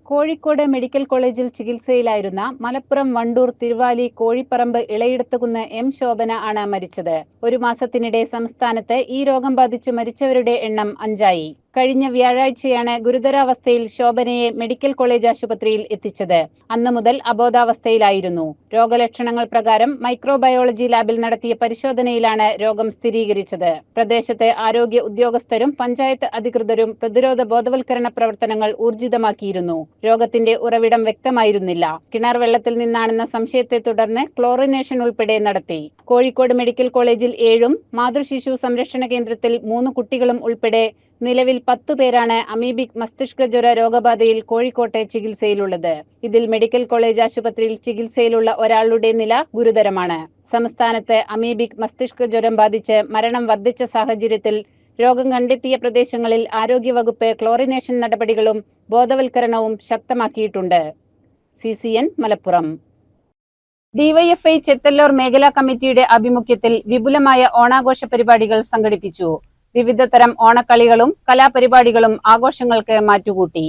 A: കോഴിക്കോട് മെഡിക്കൽ കോളേജിൽ ചികിത്സയിലായിരുന്ന മലപ്പുറം വണ്ടൂർ തിരുവാലി കോഴിപ്പറമ്പ് ഇളയിടത്തുകുന്ന് എം ശോഭന ആണ് മരിച്ചത്. ഒരു മാസത്തിനിടെ സംസ്ഥാനത്ത് ഈ രോഗം ബാധിച്ചു മരിച്ചവരുടെ എണ്ണം അഞ്ചായി. കഴിഞ്ഞ വ്യാഴാഴ്ചയാണ് ഗുരുതരാവസ്ഥയിൽ ശോഭനയെ മെഡിക്കൽ കോളേജ് ആശുപത്രിയിൽ എത്തിച്ചത്. അന്നു മുതൽ അബോധാവസ്ഥയിലായിരുന്നു. രോഗലക്ഷണങ്ങൾ പ്രകാരം മൈക്രോബയോളജി ലാബിൽ നടത്തിയ പരിശോധനയിലാണ് രോഗം സ്ഥിരീകരിച്ചത്. പ്രദേശത്തെ ആരോഗ്യ ഉദ്യോഗസ്ഥരും പഞ്ചായത്ത് അധികൃതരും പ്രതിരോധ ബോധവൽക്കരണ പ്രവർത്തനങ്ങൾ ഊർജിതമാക്കിയിരുന്നു. രോഗത്തിന്റെ ഉറവിടം വ്യക്തമായിരുന്നില്ല. കിണർ വെള്ളത്തിൽ നിന്നാണെന്ന സംശയത്തെ തുടർന്ന് ക്ലോറിനേഷൻ ഉൾപ്പെടെ നടത്തി. കോഴിക്കോട് മെഡിക്കൽ കോളേജിൽ ഏഴും മാതൃശിശു സംരക്ഷണ കേന്ദ്രത്തിൽ മൂന്ന് കുട്ടികളും ഉൾപ്പെടെ നിലവിൽ പത്തു പേരാണ് അമീബിക് മസ്തിഷ്ക ജ്വര രോഗബാധയിൽ കോഴിക്കോട്ടെ ചികിത്സയിലുള്ളത്. ഇതിൽ മെഡിക്കൽ കോളേജ് ആശുപത്രിയിൽ ചികിത്സയിലുള്ള ഒരാളുടെ നില ഗുരുതരമാണ്. സംസ്ഥാനത്ത് അമീബിക് മസ്തിഷ്ക ജ്വരം ബാധിച്ച് മരണം വർദ്ധിച്ച സാഹചര്യത്തിൽ രോഗം കണ്ടെത്തിയ പ്രദേശങ്ങളിൽ ആരോഗ്യവകുപ്പ് ക്ലോറിനേഷൻ നടപടികളും ബോധവൽക്കരണവും ശക്തമാക്കിയിട്ടുണ്ട്. C C N Malappuram. DYFI Chethallur മേഖലാ കമ്മിറ്റിയുടെ ആഭിമുഖ്യത്തിൽ വിപുലമായ ഓണാഘോഷ പരിപാടികൾ സംഘടിപ്പിച്ചു. വിവിധ തരം ഓണക്കളികളും കലാപരിപാടികളും ആഘോഷങ്ങൾക്ക് മാറ്റുകൂട്ടി.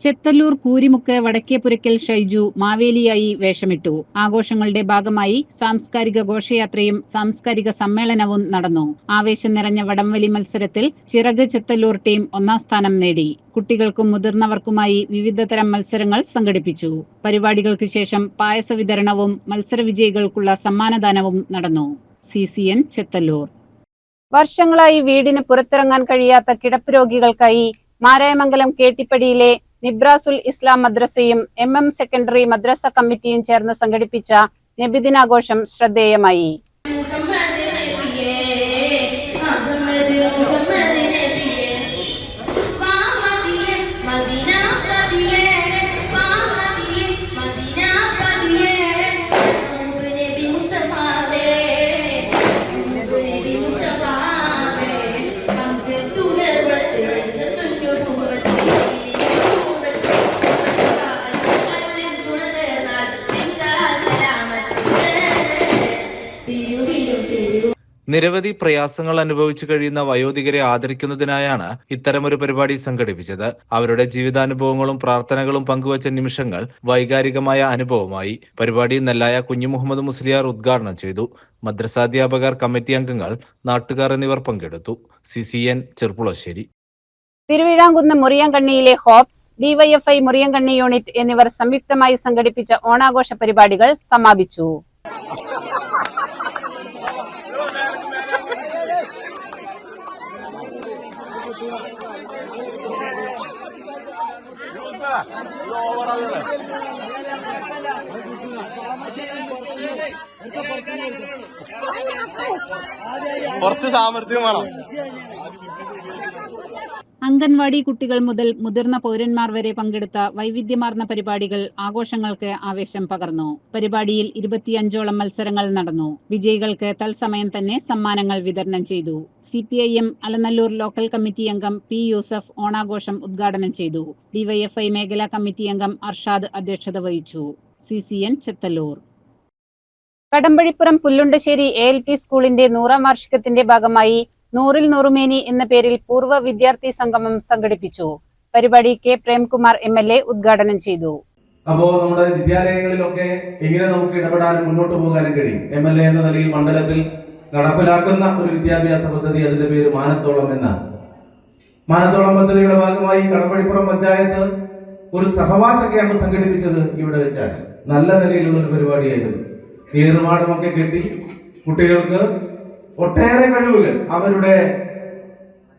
A: ചെത്തല്ലൂർ കൂരിമുക്ക് വടക്കേപുരയ്ക്കൽ ഷൈജു മാവേലിയായി വേഷമിട്ടു. ആഘോഷങ്ങളുടെ ഭാഗമായി സാംസ്കാരിക ഘോഷയാത്രയും സാംസ്കാരിക സമ്മേളനവും നടന്നു. ആവേശം നിറഞ്ഞ വടംവലി മത്സരത്തിൽ ചിറക് ചെത്തല്ലൂർ ടീം ഒന്നാം സ്ഥാനം നേടി. കുട്ടികൾക്കും മുതിർന്നവർക്കുമായി വിവിധതരം മത്സരങ്ങൾ സംഘടിപ്പിച്ചു. പരിപാടികൾക്ക് ശേഷം പായസ വിതരണവും മത്സര വിജയികൾക്കുള്ള സമ്മാനദാനവും നടന്നു. C C N Chethalloor. വർഷങ്ങളായി വീടിന് പുറത്തിറങ്ങാൻ കഴിയാത്ത കിടപ്പ് രോഗികൾക്കായി മാരായമംഗലം കേട്ടിപ്പടിയിലെ നിബ്രാസുൽ ഇസ്ലാം മദ്രസയും എം എം സെക്കൻഡറി മദ്രസ കമ്മിറ്റിയും ചേർന്ന് സംഘടിപ്പിച്ച നബിദിനാഘോഷം ശ്രദ്ധേയമായി.
I: നിരവധി പ്രയാസങ്ങൾ അനുഭവിച്ചു കഴിയുന്ന വയോധികരെ ആദരിക്കുന്നതിനായാണ് ഇത്തരമൊരു പരിപാടി സംഘടിപ്പിച്ചത്. അവരുടെ ജീവിതാനുഭവങ്ങളും പ്രാർത്ഥനകളും പങ്കുവച്ച നിമിഷങ്ങൾ വൈകാരികമായ അനുഭവമായി. പരിപാടി നെല്ലായ കുഞ്ഞു മുഹമ്മദ് മുസ്ലിയാർ ഉദ്ഘാടനം ചെയ്തു. മദ്രസാധ്യാപകർ കമ്മിറ്റി അംഗങ്ങൾ നാട്ടുകാർ എന്നിവർ പങ്കെടുത്തു. C C N Cherpulassery.
A: Thiruvizhamkunnu മുറിയങ്കണ്ണിയിലെ Hopes DYFI Muriyankanni unit എന്നിവർ സംയുക്തമായി സംഘടിപ്പിച്ച ഓണാഘോഷ പരിപാടികൾ സമാപിച്ചു.
C: കുറച്ച് സാമർഥ്യം വേണം.
A: അംഗൻവാടി കുട്ടികൾ മുതൽ മുതിർന്ന പൗരന്മാർ വരെ പങ്കെടുത്ത വൈവിധ്യമാർന്ന പരിപാടികൾ ആഘോഷങ്ങൾക്ക് ആവേശം പകർന്നു. പരിപാടിയിൽ ഇരുപത്തിയഞ്ചോളം മത്സരങ്ങൾ നടന്നു. വിജയികൾക്ക് തത്സമയം തന്നെ സമ്മാനങ്ങൾ വിതരണം ചെയ്തു. C P I M Alanallur local committee അംഗം പി യൂസഫ് ഓണാഘോഷം ഉദ്ഘാടനം ചെയ്തു. ഡിവൈഎഫ്ഐ മേഖലാ കമ്മിറ്റി അംഗം അർഷാദ് അധ്യക്ഷത വഹിച്ചു. C C N Chethallur. Kadampazhipuram Pullundassery A L P സ്കൂളിന്റെ നൂറാം വാർഷികത്തിന്റെ ഭാഗമായി നൂറിൽ നൂറുമേനി എന്ന പേരിൽ പൂർവ വിദ്യാർത്ഥി സംഗമം സംഘടിപ്പിച്ചു. പരിപാടി K Premkumar M L A ഉദ്ഘാടനം ചെയ്തു.
J: അപ്പോ നമ്മുടെ വിദ്യാലയങ്ങളിലൊക്കെ എങ്ങനെ നമുക്ക് ഇടപെടാനും മുന്നോട്ട് പോകാനും കഴിയും. എം എൽ എ എന്ന നിലയിൽ മണ്ഡലത്തിൽ നടപ്പിലാക്കുന്ന ഒരു വിദ്യാഭ്യാസ പദ്ധതി അതിന്റെ പേര് മാനത്തോളം എന്നാണ്. മാനത്തോളം പദ്ധതിയുടെ ഭാഗമായി കടമ്പഴിപ്പുറം പഞ്ചായത്ത് ഒരു സഹവാസ ക്യാമ്പ് സംഘടിപ്പിച്ചത് ഇവിടെ വെച്ചാണ്. നല്ല നിലയിലുള്ള ഒരു പരിപാടിയായിരുന്നു. നീർമാടമൊക്കെ കെട്ടി കുട്ടികൾക്ക് ഒട്ടേറെ കഴിവുകൾ. അവരുടെ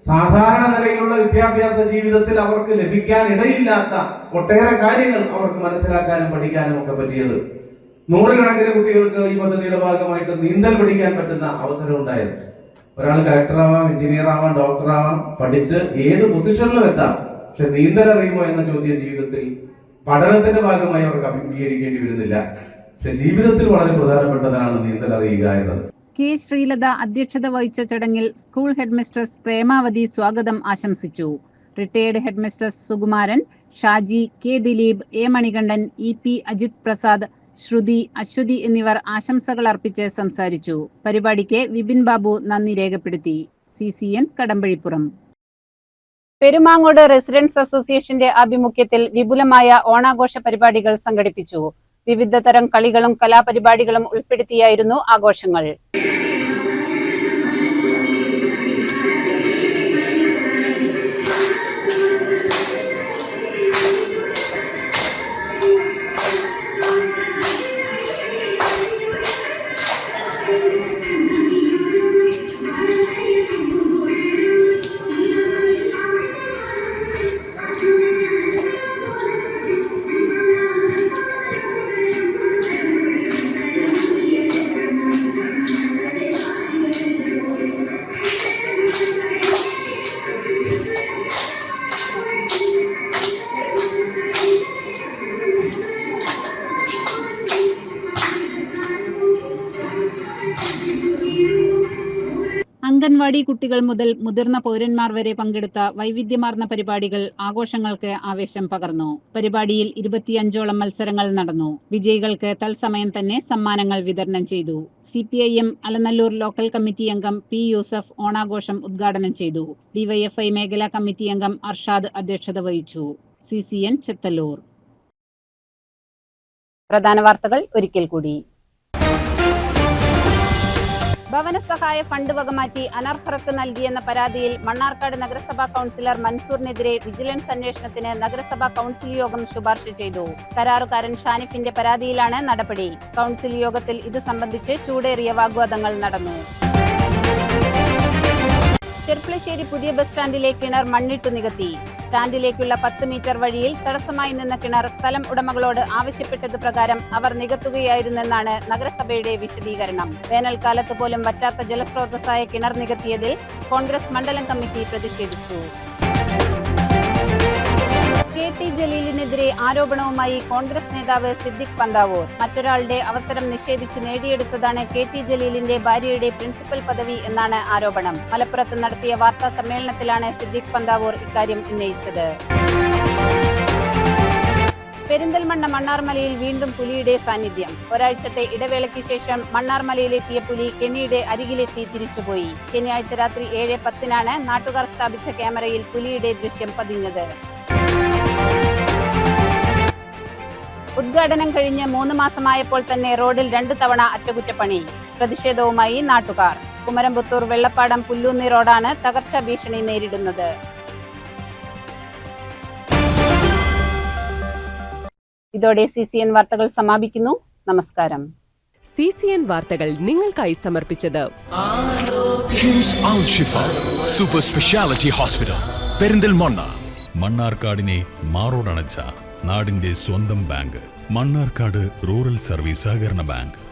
J: സാധാരണ നിലയിലുള്ള വിദ്യാഭ്യാസ ജീവിതത്തിൽ അവർക്ക് ലഭിക്കാൻ ഇടയില്ലാത്ത ഒട്ടേറെ കാര്യങ്ങൾ അവർക്ക് മനസ്സിലാക്കാനും പഠിക്കാനും ഒക്കെ പറ്റിയത്. നൂറുകണക്കിന് കുട്ടികൾക്ക് ഈ പദ്ധതിയുടെ ഭാഗമായിട്ട് നീന്തൽ പഠിക്കാൻ പറ്റുന്ന അവസരം ഉണ്ടായിരുന്നു. ഒരാൾ കലക്ടറാവാം എഞ്ചിനീയർ ആവാം ഡോക്ടർ ആവാം പഠിച്ച് ഏത് പൊസിഷനിലും എത്താം. പക്ഷെ നീന്തൽ അറിയുമോ എന്ന ചോദ്യം ജീവിതത്തിൽ പഠനത്തിന്റെ ഭാഗമായി അവർക്ക് അഭിമുഖീകരിക്കേണ്ടി വരുന്നില്ല. പക്ഷെ ജീവിതത്തിൽ വളരെ പ്രധാനപ്പെട്ടതാണ് നീന്തൽ അറിയുക എന്നത്.
A: കെ ശ്രീലത അധ്യക്ഷത വഹിച്ച ചടങ്ങിൽ സ്കൂൾ ഹെഡ്മിസ്ട്രസ് പ്രേമാവതി സ്വാഗതം ആശംസിച്ചു. Retired headmistress Sukumaran Shaji K Dileep A Manikandan E P Ajith Prasad Sruthi Aswathy എന്നിവർ ആശംസകൾ അർപ്പിച്ച് സംസാരിച്ചു. പരിപാടിക്ക് വിപിൻ ബാബു നന്ദി രേഖപ്പെടുത്തി. C C N Kadampazhipuram. Perumangode residents അസോസിയേഷന്റെ ആഭിമുഖ്യത്തിൽ വിപുലമായ ഓണാഘോഷ പരിപാടികൾ സംഘടിപ്പിച്ചു. വിവിധ തരം കളികളും കലാപരിപാടികളും ഉൾപ്പെടുത്തിയായിരുന്നു ആഘോഷങ്ങൾ. അംഗൻവാടി കുട്ടികൾ മുതൽ മുതിർന്ന പൗരന്മാർ വരെ പങ്കെടുത്ത വൈവിധ്യമാർന്ന പരിപാടികൾ ആഘോഷങ്ങൾക്ക് ആവേശം പകർന്നു. പരിപാടിയിൽ ഇരുപത്തിയഞ്ചോളം മത്സരങ്ങൾ നടന്നു. വിജയികൾക്ക് തത്സമയം തന്നെ സമ്മാനങ്ങൾ വിതരണം ചെയ്തു. C P I M Alanallur local committee അംഗം പി യൂസഫ് ഓണാഘോഷം ഉദ്ഘാടനം ചെയ്തു. ഡിവൈഎഫ്ഐ മേഖലാ കമ്മിറ്റി അംഗം അർഷാദ് അധ്യക്ഷത വഹിച്ചു. C C N Chethallur. പ്രധാന വാർത്തകൾ ഒരിക്കൽ കൂടി. ഭവന സഹായ ഫണ്ട് വകമാറ്റി അനർഹർക്ക് നൽകിയെന്ന പരാതിയിൽ മണ്ണാർക്കാട് നഗരസഭാ കൗൺസിലർ മൻസൂറിനെതിരെ വിജിലൻസ് അന്വേഷണത്തിന് നഗരസഭാ കൗൺസിൽ യോഗം ശുപാർശ ചെയ്തു. കരാറുകാരൻ ഷാനിഫിന്റെ പരാതിയിലാണ് നടപടി. കൗൺസിൽ യോഗത്തിൽ ഇത് സംബന്ധിച്ച് ചൂടേറിയ വാഗ്വാദങ്ങൾ നടന്നു. ചെർപ്പളശ്ശേരി പുതിയ ബസ് സ്റ്റാൻഡിലെ കിണർ മണ്ണിട്ടു നികത്തി. സ്റ്റാൻഡിലേക്കുള്ള പത്ത് മീറ്റർ വഴിയിൽ തടസ്സമായി നിന്ന കിണർ സ്ഥലം ഉടമകളോട് ആവശ്യപ്പെട്ടത് പ്രകാരം അവർ നികത്തുകയായിരുന്നെന്നാണ് നഗരസഭയുടെ വിശദീകരണം. വേനൽക്കാലത്ത് പോലും വറ്റാത്ത ജലസ്രോതസ്സായ കിണർ നികത്തിയതിൽ കോൺഗ്രസ് മണ്ഡലം കമ്മിറ്റി പ്രതിഷേധിച്ചു. കെ ടി ജലീലിനെതിരെ ആരോപണവുമായി കോൺഗ്രസ് നേതാവ് സിദ്ദിഖ് പന്താവൂർ. മറ്റൊരാളുടെ അവസരം നിഷേധിച്ച് നേടിയെടുത്തതാണ് കെ ടി ജലീലിന്റെ ഭാര്യയുടെ പ്രിൻസിപ്പൽ പദവി എന്നാണ് ആരോപണം. മലപ്പുറത്ത് നടത്തിയ വാർത്താ സമ്മേളനത്തിലാണ് സിദ്ദിഖ് പന്താവൂർ ഇക്കാര്യം ഉന്നയിച്ചത്. പെരിന്തൽമണ്ണ മണ്ണാർമലയിൽ വീണ്ടും പുലിയുടെ സാന്നിധ്യം. ഒരാഴ്ചത്തെ ഇടവേളയ്ക്ക് ശേഷം മണ്ണാർമലയിലെത്തിയ പുലി കെനിയുടെ അരികിലെത്തി തിരിച്ചുപോയി. ശനിയാഴ്ച രാത്രി ഏഴ് പത്തിനാണ് നാട്ടുകാർ സ്ഥാപിച്ച ക്യാമറയിൽ പുലിയുടെ ദൃശ്യം പതിഞ്ഞത്. ഉദ്ഘാടനം കഴിഞ്ഞ് മൂന്ന് മാസമായപ്പോൾ തന്നെ റോഡിൽ രണ്ടു തവണ അറ്റകുറ്റപ്പണി. പ്രതിഷേധവുമായി നാട്ടുകാർ. കുമരംപുത്തൂർ വെള്ളപ്പാടം പുല്ലൂന്നി റോഡാണ് തകർച്ചാ ഭീഷണി നേരിടുന്നത്. ഇതോടെ സി സി എൻ വാർത്തകൾ സമാപിക്കുന്നു. നമസ്കാരം.
K: സി സി എൻ വാർത്തകൾ നിങ്ങൾക്കായി സമർപ്പിച്ചത്
L: സൂപ്പർ സ്പെഷ്യാലിറ്റി ഹോസ്പിറ്റൽ പെരിന്തൽമണ്ണ.
M: മണ്ണാർക്കാടിനെ മാറോടണച്ച നാടിന്റെ സ്വന്തം ബാങ്ക് മണ്ണാർക്കാട് റൂറൽ സർവീസ് സഹകരണ ബാങ്ക്.